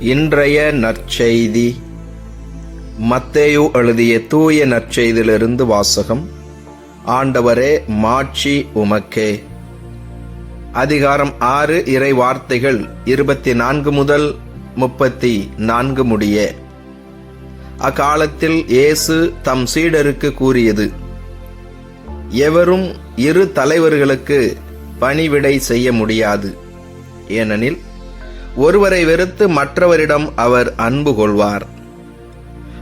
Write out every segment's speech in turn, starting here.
இன்றைய நற்செய்தி. மத்தேயு எழுதிய தூய நற்செய்தியிலிருந்து வாசகம். ஆண்டவரே மாட்சி உமக்கே. அதிகாரம் ஆறு இறை வார்த்தைகள் இருபத்தி நான்கு முதல் முப்பத்தி நான்கு முடிய. அக்காலத்தில் இயேசு தம் சீடருக்கு கூறியது எவரும் இரு தலைவர்களுக்கு பணிவிடை செய்ய முடியாது. ஏனெனில் ஒருவரை வெறுத்து மற்றவரிடம் அவர் அன்பு கொள்வார்.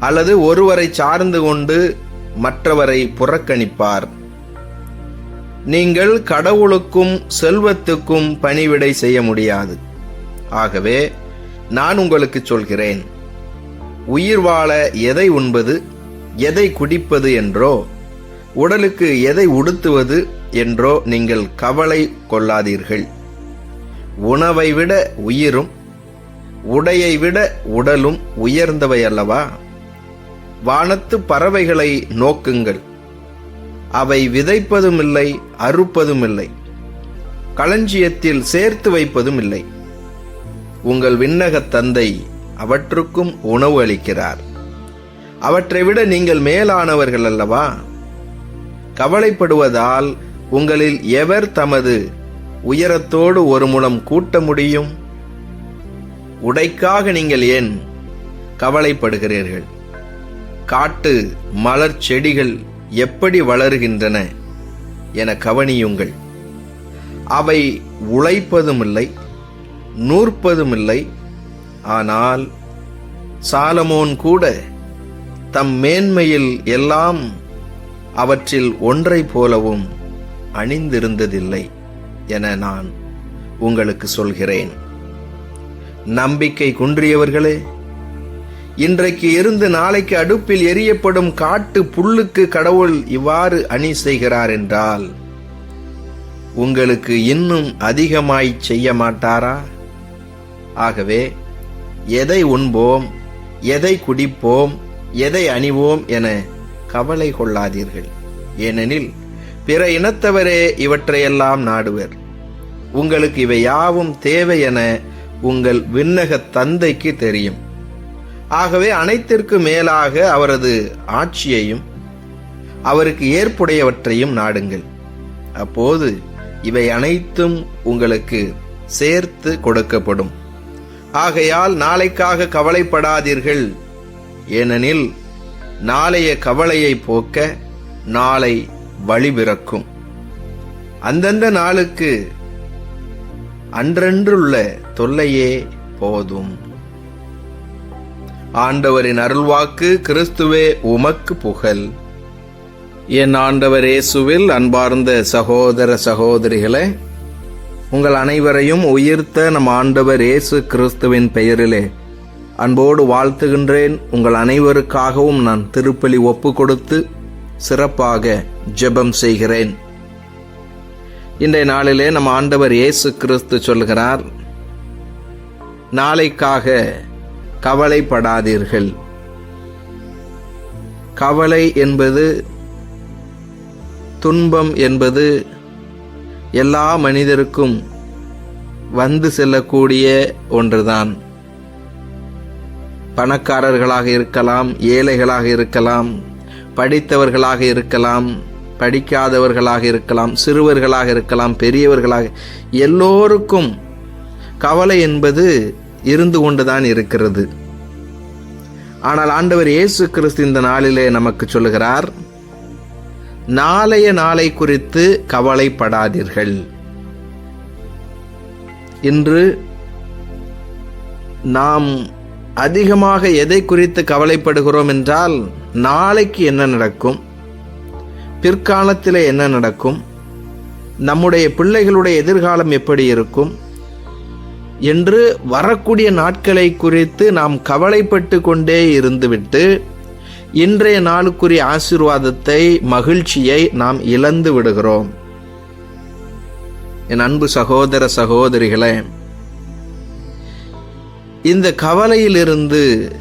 அல்லது ஒருவரை சார்ந்து கொண்டு மற்றவரை புறக்கணிப்பார். நீங்கள் கடவுளுக்கும் செல்வத்துக்கும் பணிவிடை செய்ய முடியாது. ஆகவே நான் உங்களுக்கு சொல்கிறேன் உயிர் வாழ எதை உண்பது எதை குடிப்பது என்றோ உடலுக்கு எதை உடுத்துவது என்றோ நீங்கள் கவலை கொள்ளாதீர்கள். உணவை விட உயிரும் உடையை விட உடலும் உயர்ந்தவை அல்லவா? வானத்து பறவைகளை நோக்குங்கள். அவை விதைப்பதும் இல்லை அறுப்பதும் இல்லை களஞ்சியத்தில் சேர்த்து வைப்பதும் இல்லை உங்கள் விண்ணகத் தந்தை அவற்றுக்கும் உணவு அளிக்கிறார். அவற்றை விட நீங்கள் மேலானவர்கள் அல்லவா? கவலைப்படுவதால் உங்களில் எவர் தமது உயரத்தோடு ஒரு முழம் கூட்ட முடியும். உடைக்காக நீங்கள் ஏன் கவலைப்படுகிறீர்கள்? காட்டு மலர் செடிகள் எப்படி வளருகின்றன என கவனியுங்கள். அவை உழைப்பதும் இல்லை நூற்பதும் இல்லை ஆனால் சாலமோன் கூட தம் மேன்மையில் எல்லாம் அவற்றில் ஒன்றை போலவும் அணிந்திருந்ததில்லை. என நான் உங்களுக்கு சொல்கிறேன். நம்பிக்கை குன்றியவர்களே இன்றைக்கு இருந்து நாளைக்கு அடுப்பில் எரியப்படும் காட்டு புல்லுக்கு கடவுள் இவ்வாறு அணி செய்கிறார் என்றால் உங்களுக்கு இன்னும் அதிகமாய் செய்ய மாட்டாரா? ஆகவே எதை உண்போம் எதை குடிப்போம் எதை அணிவோம் என கவலை கொள்ளாதீர்கள். ஏனெனில் பிற இனத்தவரே இவற்றையெல்லாம் நாடுவர். உங்களுக்கு இவை யாவும் தேவை என உங்கள் விண்ணக தந்தைக்கு தெரியும். ஆகவே அனைத்திற்கு மேலாக அவரது ஆட்சியையும் அவருக்கு ஏற்புடையவற்றையும் நாடுங்கள். அப்போது இவை அனைத்தும் உங்களுக்கு சேர்த்து கொடுக்கப்படும். ஆகையால் நாளைக்காக கவலைப்படாதீர்கள். ஏனெனில் நாளைய கவலையை போக்க நாளை வழிபிறக்கும் அந்தந்த நாளுக்கு அன்றன்றுள்ள தொல்லையே போதும். ஆண்டவரின் அருள்வாக்கு கிறிஸ்துவே உமக்கு புகழ். என் ஆண்டவர் இயேசுவில் அன்பார்ந்த சகோதர சகோதரிகளே உங்கள் அனைவரையும் உயிர்த்த நம் ஆண்டவர் இயேசு கிறிஸ்துவின் பெயரிலே அன்போடு வாழ்த்துகின்றேன். உங்கள் அனைவருக்காகவும் நான் திருப்பலி ஒப்பு கொடுத்து சிறப்பாக ஜெபம் செய்கிறேன். இன்றைய நாளிலே நம் ஆண்டவர் இயேசு கிறிஸ்து சொல்கிறார் நாளைக்காக கவலைப்படாதீர்கள். கவலை என்பது துன்பம் என்பது எல்லா மனிதருக்கும் வந்து செல்லக்கூடிய ஒன்றுதான். பணக்காரர்களாக இருக்கலாம் ஏழைகளாக இருக்கலாம் படித்தவர்களாக இருக்கலாம் படிக்காதவர்களாக இருக்கலாம் சிறுவர்களாக இருக்கலாம் பெரியவர்களாக எல்லோருக்கும் கவலை என்பது இருந்து கொண்டுதான் இருக்கிறது. ஆனால் ஆண்டவர் இயேசு கிறிஸ்து இந்த நாளிலே நமக்கு சொல்லுகிறார் நாளைய நாளை குறித்து கவலைப்படாதீர்கள். இன்று நாம் அதிகமாக எதை குறித்து கவலைப்படுகிறோம் என்றால் நாளைக்கு என்ன நடக்கும்? பிற்காலத்தில் என்ன நடக்கும்? நம்முடைய பிள்ளைகளுடைய எதிர்காலம் எப்படி இருக்கும்? என்று வரக்கூடிய நாட்களை குறித்து நாம் கவலைப்பட்டு கொண்டே இருந்துவிட்டு இன்றைய நாளுக்குரிய ஆசீர்வாதத்தை மகிழ்ச்சியை நாம் இழந்து விடுகிறோம். என் அன்பு சகோதர சகோதரிகளே இந்த கவலையிலிருந்து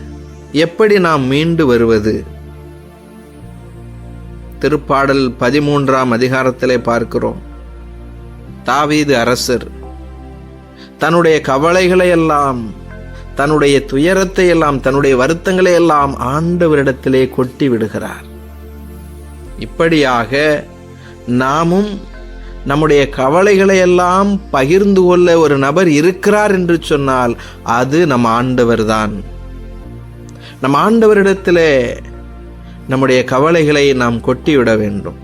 எப்படி நாம் மீண்டு வருவது? திருப்பாடல் பதிமூன்றாம் அதிகாரத்திலே பார்க்கிறோம். தாவீது அரசர் தன்னுடைய கவலைகளை எல்லாம் தன்னுடைய துயரத்தை எல்லாம் தன்னுடைய வருத்தங்களை எல்லாம் ஆண்டவரிடத்திலே கொட்டி விடுகிறார். இப்படியாக நாமும் நம்முடைய கவலைகளை எல்லாம் பகிர்ந்து கொள்ள ஒரு நபர் இருக்கிறார் என்று சொன்னால் அது நம் ஆண்டவர்தான். நம் ஆண்டவரிடத்திலே நம்முடைய கவலைகளை நாம் கொட்டிவிட வேண்டும்.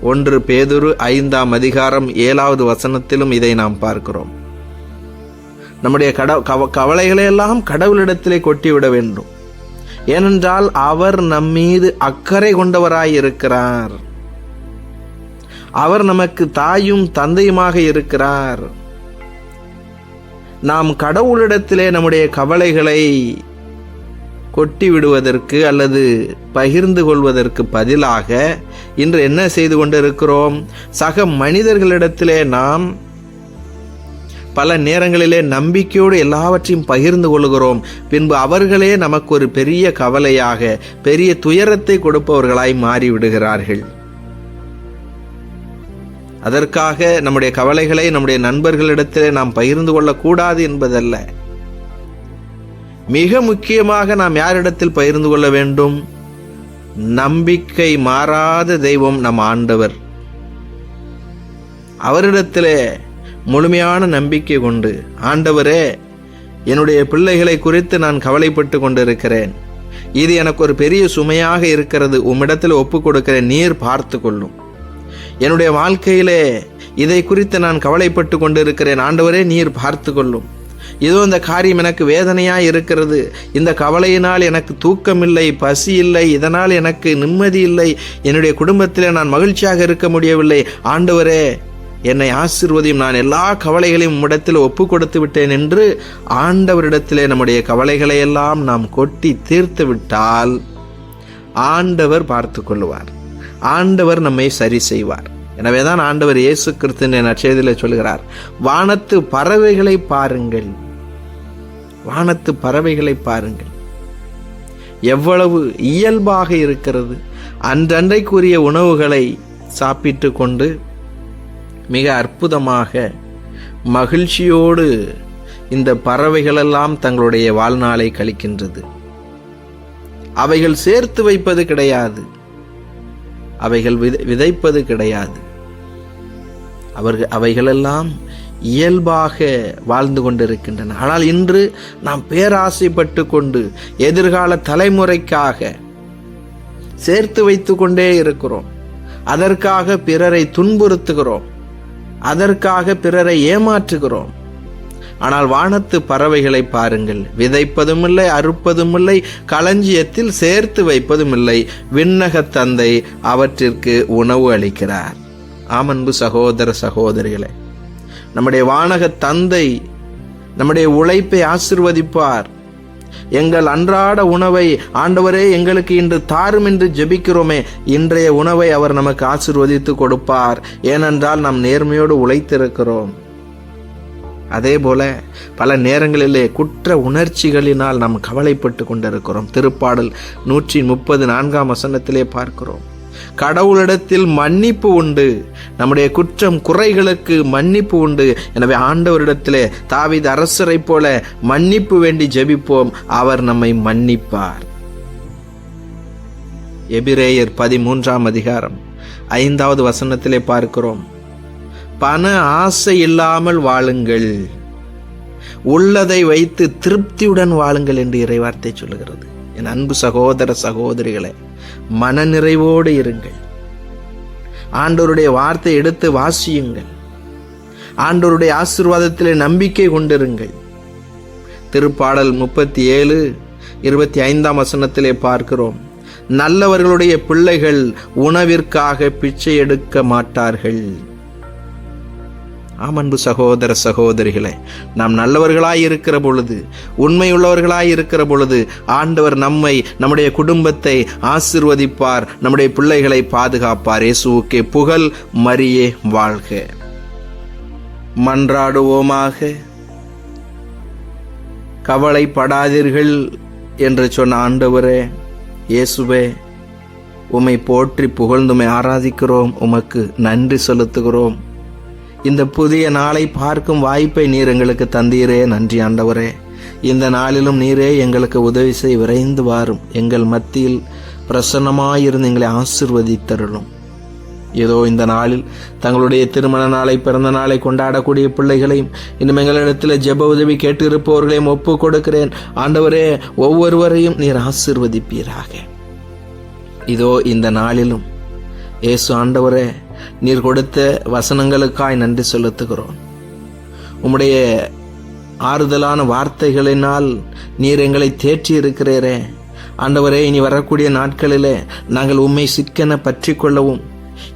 ஒன்று பேதுரு ஐந்தாம் அதிகாரம் ஏழாவது வசனத்திலும் இதை நாம் பார்க்கிறோம். நம்முடைய கட கவ கவலைகளை எல்லாம் கடவுளிடத்திலே கொட்டிவிட வேண்டும். ஏனென்றால் அவர் நம்மீது அக்கறை கொண்டவராய் இருக்கிறார். அவர் நமக்கு தாயும் தந்தையுமாக இருக்கிறார். நாம் கடவுளிடத்திலே நம்முடைய கவலைகளை கொட்டி விடுவதற்கு அல்லது பகிர்ந்து கொள்வதற்கு பதிலாக இன்று என்ன செய்து கொண்டிருக்கிறோம்? சக மனிதர்களிடத்திலே நாம் பல நேரங்களிலே நம்பிக்கையோடு எல்லாவற்றையும் பகிர்ந்து கொள்கிறோம். பின்பு அவர்களே நமக்கு ஒரு பெரிய கவலையாக பெரிய துயரத்தை கொடுப்பவர்களாய் மாறிவிடுகிறார்கள். அதற்காக நம்முடைய கவலைகளை நம்முடைய நண்பர்களிடத்திலே நாம் பகிர்ந்து கொள்ளக்கூடாது என்பதல்ல. மிக முக்கியமாக நாம் யாரிடத்தில் பகிர்ந்து கொள்ள வேண்டும்? நம்பிக்கை மாறாத தெய்வம் நம் ஆண்டவர். அவரிடத்திலே முழுமையான நம்பிக்கை கொண்டு ஆண்டவரே என்னுடைய பிள்ளைகளை குறித்து நான் கவலைப்பட்டு கொண்டிருக்கிறேன். இது எனக்கு ஒரு பெரிய சுமையாக இருக்கிறது. உம்மிடத்தில் ஒப்புக் கொடுக்கிறேன் நீர் பார்த்து கொள்ளும். என்னுடைய வாழ்க்கையிலே இதை குறித்து நான் கவலைப்பட்டு கொண்டிருக்கிறேன். ஆண்டவரே நீர் பார்த்து கொள்ளும். இதோ இந்த காரியம் எனக்கு வேதனையா இருக்கிறது. இந்த கவலையினால் எனக்கு தூக்கமில்லை பசி இல்லை இதனால் எனக்கு நிம்மதி இல்லை. என்னுடைய குடும்பத்தில் நான் மகிழ்ச்சியாக இருக்க முடியவில்லை. ஆண்டவரே என்னை ஆசிர்வதியும். நான் எல்லா கவலைகளையும் உம்மிடத்தில் ஒப்பு கொடுத்து விட்டேன் என்று ஆண்டவரிடத்திலே நம்முடைய கவலைகளை எல்லாம் நாம் கொட்டி தீர்த்து விட்டால் ஆண்டவர் பார்த்து கொள்வார் ஆண்டவர் நம்மை சரி செய்வார். எனவேதான் ஆண்டவர் இயேசு கிறிஸ்து நற்செய்தியில் சொல்கிறார் வானத்து பறவைகளை பாருங்கள். வானத்து பறவைகளை பாருங்கள். எவ்வளவு இயல்பாக இருக்கிறது. அன்றன்றைக்குரிய உணவுகளை சாப்பிட்டு கொண்டு மிக அற்புதமாக மகிழ்ச்சியோடு இந்த பறவைகளெல்லாம் தங்களுடைய வாழ்நாளை கழிக்கின்றது. அவைகள் சேர்த்து வைப்பது கிடையாது. அவைகள் விதைப்பது கிடையாது. அவர்கள் அவைகளெல்லாம் இயல்பாக வாழ்ந்து கொண்டிருக்கின்றன. ஆனால் இன்று நாம் பேராசைப்பட்டு கொண்டு எதிர்கால தலைமுறைக்காக சேர்த்து வைத்து கொண்டே இருக்கிறோம். அதற்காக பிறரை துன்புறுத்துகிறோம். அதற்காக பிறரை ஏமாற்றுகிறோம். ஆனால் வானத்து பறவைகளை பாருங்கள். விதைப்பதும் இல்லை அறுப்பதும் இல்லை களஞ்சியத்தில் சேர்த்து வைப்பதும் இல்லை விண்ணக தந்தை அவற்றிற்கு உணவு அளிக்கிறார். ஆமன்பு சகோதர சகோதரிகளே நம்முடைய வானக தந்தை நம்முடைய உழைப்பை ஆசிர்வதிப்பார். எங்கள் அன்றாட உணவை ஆண்டவரே எங்களுக்கு இன்று தாரும் என்று ஜெபிக்கிறோமே இன்றைய உணவை அவர் நமக்கு ஆசிர்வதித்து கொடுப்பார். ஏனென்றால் நாம் நேர்மையோடு உழைத்திருக்கிறோம். அதே போல பல நேரங்களிலே குற்ற உணர்ச்சிகளினால் நாம் கவலைப்பட்டு கொண்டிருக்கிறோம். திருப்பாடல் நூற்றி முப்பது நான்காம் வசனத்திலே பார்க்கிறோம். கடவுளிடத்தில் மன்னிப்பு உண்டு. நம்முடைய குற்றம் குறைகளுக்கு மன்னிப்பு உண்டு. எனவே ஆண்டவரிடத்திலே தாவித அரசரை போல மன்னிப்பு வேண்டி ஜெபிப்போம். அவர் நம்மை மன்னிப்பார். எபிரேயர் பதிமூன்றாம் அதிகாரம் ஐந்தாவது வசனத்திலே பார்க்கிறோம். பண ஆசை இல்லாமல் வாழுங்கள். உள்ளதை வைத்து திருப்தியுடன் வாழுங்கள் என்று இறைவார்த்தை சொல்லுகிறது. என் அன்பு சகோதர சகோதரிகளே மனநிறைவோடு இருங்கள். ஆண்டோருடைய வார்த்தை எடுத்து வாசியுங்கள். ஆண்டோருடைய ஆசிர்வாதத்திலே நம்பிக்கை கொண்டிருங்கள். திருப்பாடல் முப்பத்தி ஏழு இருபத்தி ஐந்தாம் வசனத்திலே பார்க்கிறோம் நல்லவர்களுடைய பிள்ளைகள் உணவிற்காக பிச்சை எடுக்க மாட்டார்கள். அன்பு சகோதர சகோதரிகளே நாம் நல்லவர்களாய் இருக்கிற பொழுது உண்மையுள்ளவர்களாய் இருக்கிற பொழுது ஆண்டவர் நம்மை நம்முடைய குடும்பத்தை ஆசிர்வதிப்பார் நம்முடைய பிள்ளைகளை பாதுகாப்பார். இயேசுவுக்கே புகழ் மரியே வாழ்க. மன்றாடுவோமாக. கவலைப்படாதீர்கள் என்று சொன்ன ஆண்டவரே இயேசுவே உம்மை போற்றி புகழ்ந்துமை ஆராதிக்கிறோம் உமக்கு நன்றி செலுத்துகிறோம். இந்த புதிய நாளை பார்க்கும் வாய்ப்பை நீர் எங்களுக்கு தந்தீரே நன்றி ஆண்டவரே. இந்த நாளிலும் நீரே எங்களுக்கு உதவி செய் விரைந்து வாரும். எங்கள் மத்தியில் பிரசன்னமாயிருந்து எங்களை ஆசிர்வதித்தருளும். ஏதோ இந்த நாளில் தங்களுடைய திருமண நாளை பிறந்த நாளை கொண்டாடக்கூடிய பிள்ளைகளையும் இன்னும் எங்களிடத்தில் ஜெப உதவி கேட்டு இருப்பவர்களையும் ஒப்பு கொடுக்கிறேன். ஆண்டவரே ஒவ்வொருவரையும் நீர் ஆசிர்வதிப்பீராக. இதோ இந்த நாளிலும் இயேசு ஆண்டவரே நீர் கொடுத்த வசனங்களுக்காய் நன்றி செலுத்துகிறோம். உம்முடைய ஆறுதலான வார்த்தைகளினால் நீர் எங்களை தேற்றி இருக்கிறீரே. ஆண்டவரே இனி வரக்கூடிய நாட்களிலே நாங்கள் உம்மை சிக்கன பற்றி கொள்ளவும்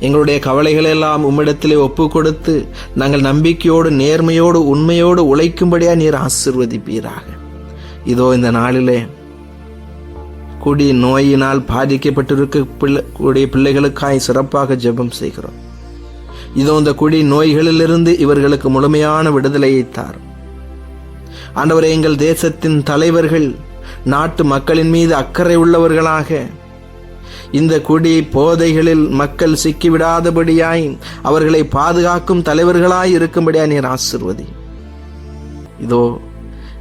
எங்களுடைய கவலைகளெல்லாம் உம்மிடத்திலே ஒப்பு கொடுத்து நாங்கள் நம்பிக்கையோடு நேர்மையோடு உண்மையோடு உழைக்கும்படியா நீர் ஆசிர்வதிப்பீராக. இதோ இந்த நாளிலே குடி நோயினால் பாதிக்கப்பட்டிருக்கக்கூடிய பிள்ளை பிள்ளைகளுக்காய் சிறப்பாக ஜெபம் செய்கிறோம். இதோ இந்த குடி நோய்களிலிருந்து இவர்களுக்கு முழுமையான விடுதலையை தாரும் ஆண்டவரே எங்கள் தேசத்தின் தலைவர்கள் நாட்டு மக்களின் மீது அக்கறை உள்ளவர்களாக இந்த குடி போதைகளில் மக்கள் சிக்கிவிடாதபடியாய் அவர்களை பாதுகாக்கும் தலைவர்களாய் இருக்கும்படியாய் நீர் ஆசிர்வதி. இதோ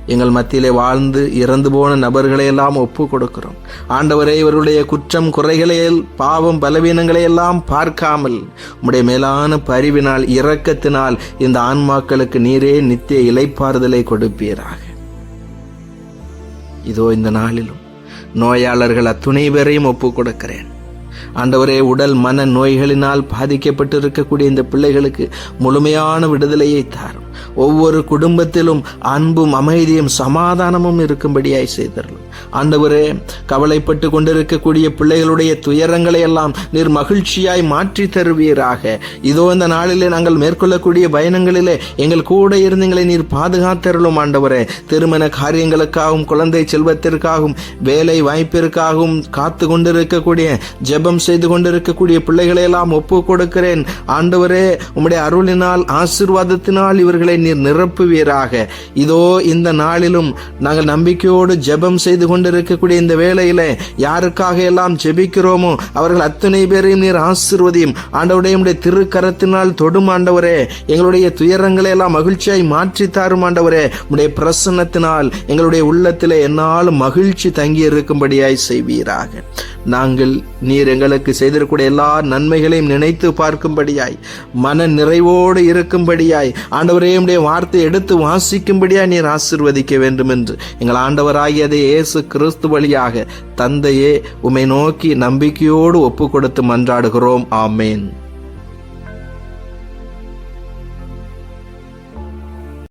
எங்கள் மத்தியிலே வாழ்ந்து இறந்து போன நபர்களை எல்லாம் ஒப்பு கொடுக்கிறோம் ஆண்டவரே இவருடைய குற்றம் குறைகளையல் பாவம் பலவீனங்களை எல்லாம் பார்க்காமல் உம்முடைய மேலான பரிவினால் இரக்கத்தினால் இந்த ஆன்மாக்களுக்கு நீரே நித்திய இலைப்பாறுதலை கொடுப்பீராக. இதோ இந்த நாளிலும் நோயாளர்கள் அத்துணை பேரையும் ஒப்பு கொடுக்கிறேன் ஆண்டவரே உடல் மன நோய்களினால் பாதிக்கப்பட்டு இருக்கக்கூடிய இந்த பிள்ளைகளுக்கு முழுமையான விடுதலையை தாரும். ஒவ்வொரு குடும்பத்திலும் அன்பும் அமைதியும் சமாதானமும் இருக்கும்படியாய் செய்தரலும் ஆண்டவரே கவலைப்பட்டு கொண்டிருக்கக்கூடிய பிள்ளைகளுடைய துயரங்களை எல்லாம் நீர் மகிழ்ச்சியாய் மாற்றி தருவீராக. இதோ இந்த நாளிலே நாங்கள் மேற்கொள்ளக்கூடிய பயணங்களிலே எங்கள் கூட இருந்தங்களை நீர் பாதுகாத்தருளும் ஆண்டவரே. திருமண காரியங்களுக்காகவும் குழந்தை செல்வத்திற்காகவும் வேலை வாய்ப்பிற்காகவும் காத்து கொண்டிருக்கக்கூடிய ஜெபம் செய்து கொண்டிருக்கக்கூடிய பிள்ளைகளை எல்லாம் ஒப்பு கொடுக்கிறேன். ஆண்டவரே உம்முடைய அருளினால் ஆசீர்வாதத்தினால் இவர்களை நீர் நிரப்புவீராக. இதோ இந்த நாளிலும் நாங்கள் நம்பிக்கையோடு ஜெபம் செய்து கொண்டிருக்கக்கூடிய இந்த வேளையில யாருக்காக எல்லாம் ஜெபிக்கிறோமோ அவர்கள் அத்தனை பேரையும் நீர் ஆசிர்வதியும் ஆண்டவுடைய திருக்கரத்தினால் தொடும் ஆண்டவரே எங்களுடைய துயரங்களை எல்லாம் மகிழ்ச்சியாய் மாற்றி தாரும் ஆண்டவரே உடைய பிரசன்னத்தினால் எங்களுடைய உள்ளத்திலே என்னாலும் மகிழ்ச்சி தங்கி இருக்கும்படியாய் செய்வீராக. நாங்கள் நீர் எங்களுக்கு செய்திருக்கூடிய எல்லா நன்மைகளையும் நினைத்து பார்க்கும்படியாய் மன நிறைவோடு இருக்கும்படியாய் ஆண்டவரே உம்முடைய வார்த்தை எடுத்து வாசிக்கும்படியா நீர் ஆசிர்வதிக்க வேண்டும் என்று எங்கள் ஆண்டவராகியதை இயேசு கிறிஸ்து வழியாக தந்தையே உம்மை நோக்கி நம்பிக்கையோடு ஒப்பு கொடுத்து மன்றாடுகிறோம். ஆமேன்.